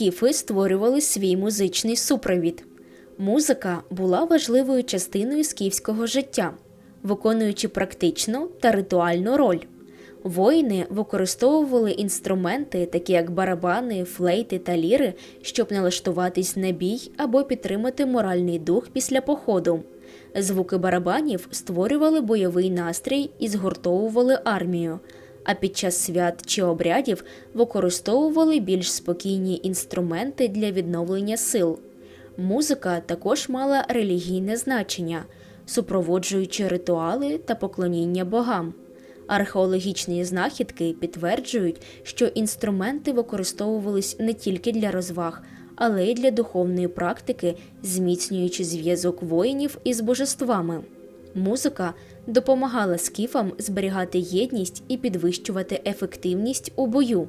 скіфи створювали свій музичний супровід. Музика була важливою частиною скіфського життя, виконуючи практичну та ритуальну роль. Воїни використовували інструменти, такі як барабани, флейти та ліри, щоб налаштуватись на бій або підтримати моральний дух після походу. Звуки барабанів створювали бойовий настрій і згуртовували армію, а під час свят чи обрядів використовували більш спокійні інструменти для відновлення сил. Музика також мала релігійне значення, супроводжуючи ритуали та поклоніння богам. Археологічні знахідки підтверджують, що інструменти використовувались не тільки для розваг, але й для духовної практики, зміцнюючи зв'язок воїнів із божествами. Музика допомагала скіфам зберігати єдність і підвищувати ефективність у бою.